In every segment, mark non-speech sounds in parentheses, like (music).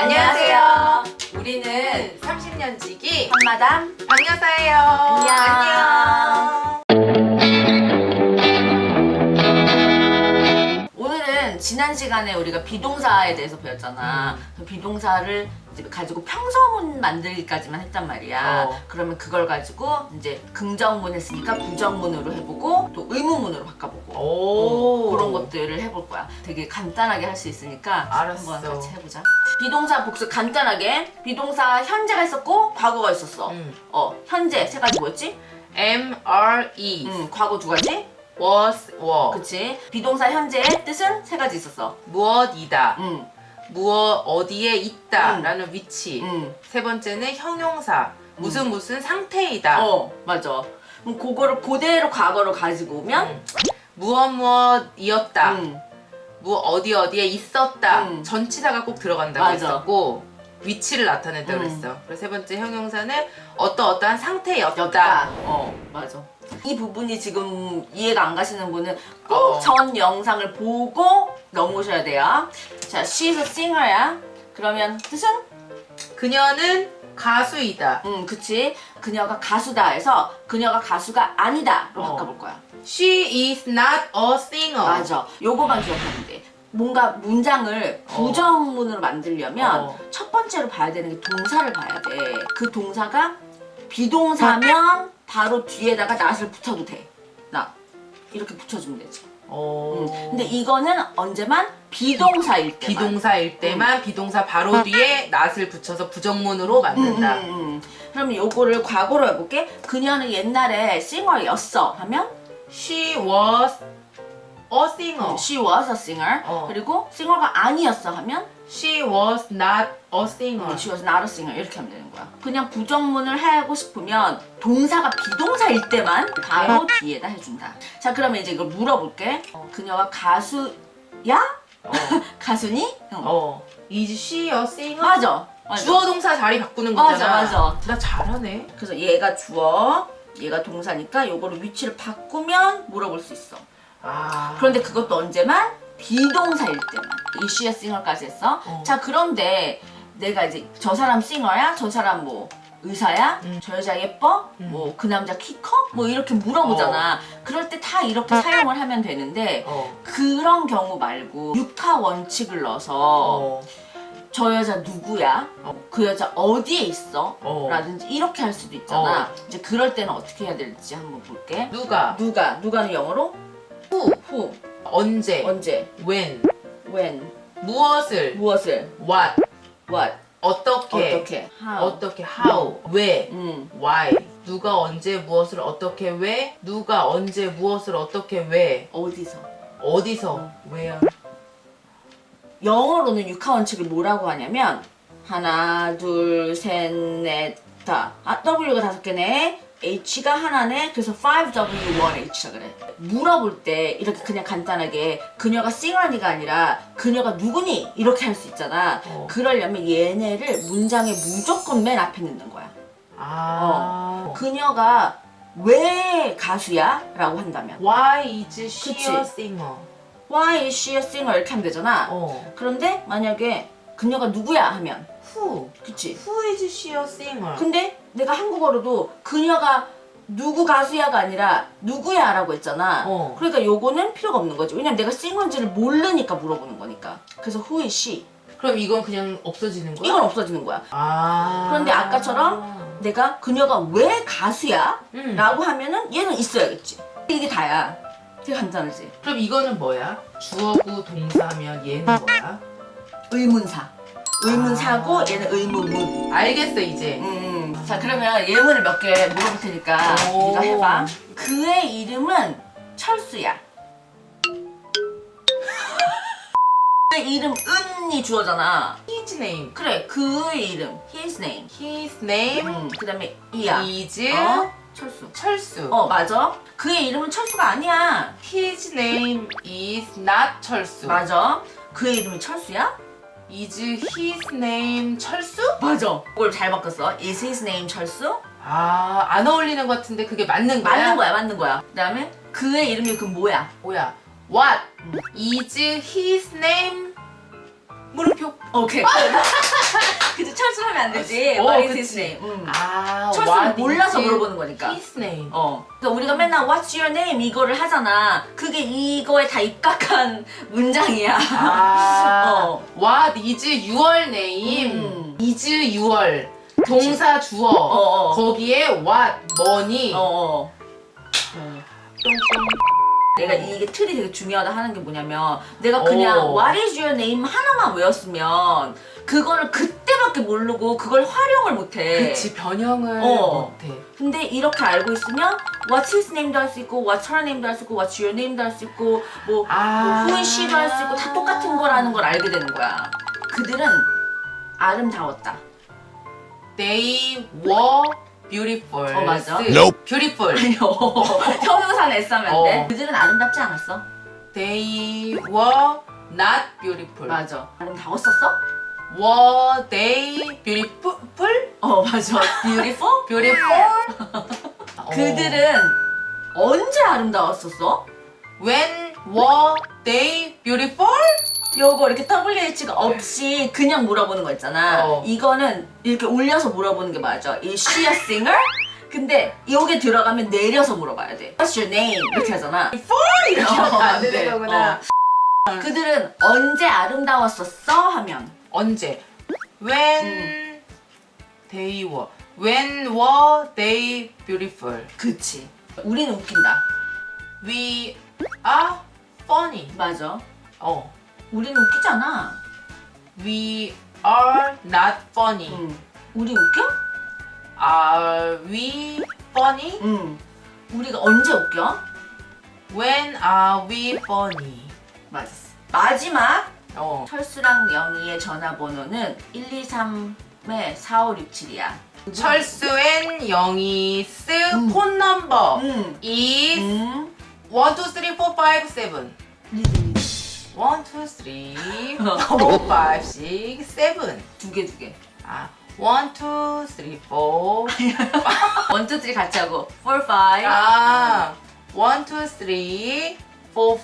안녕하세요. 우리는 30년 지기 한마담 박여사예요. 안녕. 오늘은 지난 시간에 우리가 비동사에 대해서 배웠잖아. 그 비동사를 이제 가지고 평서문 만들기까지만 했단 말이야. 어. 그러면 그걸 가지고 이제 긍정문 했으니까 부정문으로 해보고 또 의문문으로 바꿔보고 오. 그런 것들을 해볼 거야. 되게 간단하게 할 수 있으니까 알았어. 한번 같이 해보자. 비동사 복수 간단하게 비동사 현재가 있었고 과거가 있었어. 음. 어 현재 세 가지 뭐였지? M R E 음 과거 두 가지. was were 그치? 비동사 현재의 뜻은 세 가지 있었어. 무엇이다. 음, 무엇 어디에 있다 음. 라는 위치. 음. 세 번째는 형용사. 무슨 무슨 상태이다. 어 맞아. 그럼 그거를 그대로 과거로 가지고 오면 음. 무엇 무엇이었다. 음, 뭐 어디 어디에 있었다. 음. 전치사가 꼭 들어간다고 맞아. 했었고 위치를 나타낸다고 음. 그랬어. 그리고 세 번째 형용사는 어떠 어떠한 상태였다. 였다. 어 맞아. 이 부분이 지금 이해가 안 가시는 분은 꼭 어. 전 영상을 보고 넘으셔야 돼요. 자, she's a singer야. 그러면 뜻은? 그녀는 가수이다. 음, 그치. 그녀가 가수다 해서 그녀가 가수가 아니다로 어. 바꿔볼 거야. She is not a singer. 맞아. 요거만 기억하면 돼. 뭔가 문장을 부정문으로 만들려면 어. 첫 번째로 봐야 되는 게 동사를 봐야 돼. 그 동사가 비동사면 바로 뒤에다가 not을 붙여도 돼. 나 이렇게 붙여주면 되지. 어. 음. 근데 이거는 언제만 비동사일 때만. 비동사일 때만 비동사 바로 뒤에 not을 붙여서 부정문으로 음, 만든다. 음, 음. 그럼 요거를 과거로 해볼게. 그녀는 옛날에 싱어였어 하면 She was a singer. she was a singer. 어. 그리고 싱어가 아니었어 하면 She was not a singer. she was not a singer 이렇게 하면 되는 거야. 그냥 부정문을 하고 싶으면 동사가 비동사일 때만 바로 뒤에다 해준다. 자 그러면 이제 이걸 물어볼게. 그녀가 가수야? 어. (laughs) 가수니? 응. 어. Is she a singer? 맞아. 맞아. 주어 동사 자리 바꾸는 맞아, 거잖아. 맞아. 나 잘하네. 그래서 얘가 주어, 얘가 동사니까 요거를 위치를 바꾸면 물어볼 수 있어. 아. 그런데 그것도 언제만? 비동사일 때만. 이시야 싱어까지 했어. 어. 자, 그런데 내가 이제 저 사람 싱어야? 저 사람 뭐 의사야? 음. 저 여자 예뻐? 음. 뭐 그 남자 키 커? 뭐 이렇게 물어보잖아. 그럴 때 다 이렇게 사용을 하면 되는데 어. 그런 경우 말고 육하 원칙을 넣어서 어. 저 여자 누구야? 그 여자 어디에 있어? 어. 라든지 이렇게 할 수도 있잖아. 이제 그럴 때는 어떻게 해야 될지 한번 볼게. 누가 누가? 누가는 영어로? Who who? 언제 언제? when when? 무엇을 무엇을? what what? 어떻게 어떻게? how? 어떻게 how 왜 음. why 누가 언제 무엇을 어떻게 왜 누가 언제 무엇을 어떻게 왜 어디서? 어디서 where 영어로는 육하 원칙을 뭐라고 하냐면 하나, 둘, 셋, 넷, 다. 아, W가 다섯 개네. H가 하나네. 그래서 5W1H라 그래. 물어볼 때 이렇게 그냥 간단하게 그녀가 싱어니가 아니라 그녀가 누구니? 이렇게 할 수 있잖아. 어. 그러려면 얘네를 문장에 무조건 맨 앞에 넣는 거야. 아 그녀가 왜 가수야? 라고 한다면 why is she 그치. a singer Why is she a singer? 이렇게 하면 되잖아. 어 그런데 만약에 그녀가 누구야? 하면 who 그치? who is she a singer 근데 내가 한국어로도 그녀가 누구 가수야가 아니라 누구야 라고 했잖아. 어. 그러니까 요거는 필요가 없는 거지. 왜냐면 내가 싱어인지를 모르니까 물어보는 거니까. 그래서 who is she? 그럼 이건 그냥 없어지는 거야? 이건 없어지는 거야. 아 그런데 아까처럼 내가 그녀가 왜 가수야? 음. 라고 하면은 얘는 있어야겠지. 이게 다야. 되게 간단하지. 그럼 이거는 뭐야? 주어구 동사면 얘는 뭐야? 의문사. 의문사고 아. 얘는 의문문. 알겠어 이제 음. 자 그러면 예문을 몇 개 물어볼 테니까 오. 네가 해봐. 그의 이름은 철수야. (laughs) 그의 이름 은이 주어잖아. his name 그래 그의 이름 his name. his name 음, 그다음에 이야. is 어? 철수. 철수 어 맞아. 그의 이름은 철수가 아니야. his name is not 철수 맞아. 그의 이름이 철수야? Is his name 철수? 맞아. 그걸 잘 바꿨어. Is his name 철수? 아, 안 어울리는 것 같은데 그게 맞는 거야? 맞는 거야, 맞는 거야. 그 다음에 그의 이름이 그 뭐야? 뭐야? What is his name? 물음표. 오케이. (laughs) (laughs) 그치 철수 하면 안 되지. 어, What is 그치. his name? 음. 아, 철수는 what 몰라서 is 물어보는 거니까. His name. 어. 그러니까 우리가 맨날 What's your name 이거를 하잖아. 그게 이거에 다 입각한 (laughs) 문장이야. 아, (laughs) 어. what is your name? 음. is your 동사 주어. 어. 거기에 what 뭐니? 어, 어. 똥똥. 내가 이게 틀이 되게 중요하다 하는 게 뭐냐면 내가 그냥 오. What is your name 하나만 외웠으면 그거를 그때밖에 모르고 그걸 활용을 못해. 그치 변형을 어. 못해. 근데 이렇게 알고 있으면 What's his name도 할 수 있고 What's her name도 할 수 있고 What's your name도 할 수 있고 뭐, 아. 뭐 Who is she도 할 수 있고 다 똑같은 거라는 걸 알게 되는 거야. 그들은 아름다웠다. They were beautiful. 어, 맞아. Nope. beautiful. 아니요. (laughs) 형용사는 S하면 안 돼. 어. 그들은 아름답지 않았어. They were not beautiful. 맞아. 아름다웠었어? Were they beautiful? 어 맞아. Beautiful? (laughs) beautiful? 어. 그들은 언제 아름다웠었어? When were they beautiful? 요거 이렇게 WH가 없이 그냥 물어보는 거 있잖아. 어. 이거는 이렇게 올려서 물어보는 게 맞아. Is she a singer? 근데 여기 들어가면 내려서 물어봐야 돼. What's your name? 이렇게 하잖아. 이렇게 어, 하면 안안 돼. 어. 그들은 언제 아름다웠었어? 하면 언제? When they were. When were they beautiful? 그치. 우리는 웃긴다. We are funny. 맞아. 어. 우리는 웃기잖아. We are not funny. 응. 우리 웃겨? Are we funny? 응. 우리가 언제 웃겨? When are we funny? 맞았어. 마지막 어. 철수랑 영희의 전화번호는 123의 4567이야. 철수 앤 영희 스 음. 폰 넘버 응. is 응. 1, 2, 3, 4, 5, 7. 리드 리드. 1, 2, 3, 4, 5, 6, 7. 두 개 두 개. 아, 1, 2, 3, 4. 원, 투, 쓰리 같이 하고 4, 5. 아, 1, 2, 3, 4, 5,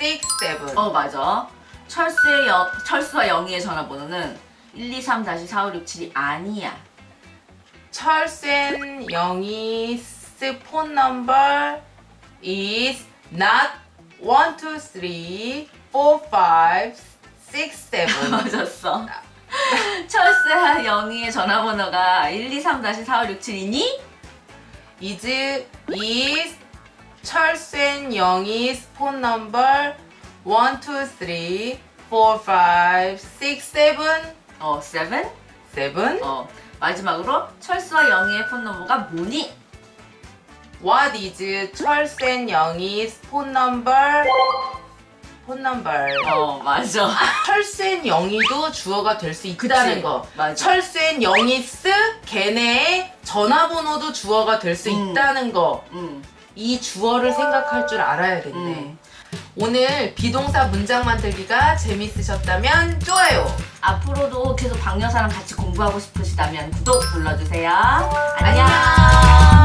6, 7. 어 맞아. 철수의 여, 철수와 영희의 전화번호는 123-4567이 아니야. 앤 영희스 폰 넘버 is not 1, 2, 3, 4, 5, 6, 7. 맞았어. 철수와 영희의 전화번호가 123-4567이니? is is 철수 앤 영희's 폰 넘버 1, 2, 3, 4, 5, 6, 7, 어, 7? 7. 어, 마지막으로 철수와 영희의 폰 넘버가 뭐니? What is 앤 영희's 폰 넘버? 폰 넘버. 어, 맞아. 철수 앤 영희도 주어가 될 수 있다는 그치. 거. 맞아. 철수 앤 영희스 걔네의 전화번호도 주어가 될 수 음. 있다는 거. 응. 이 주어를 생각할 줄 알아야겠네. 음. 오늘 비동사 문장 만들기가 재밌으셨다면 좋아요. 앞으로도 계속 박여사랑 같이 공부하고 싶으시다면 구독 눌러주세요. 안녕.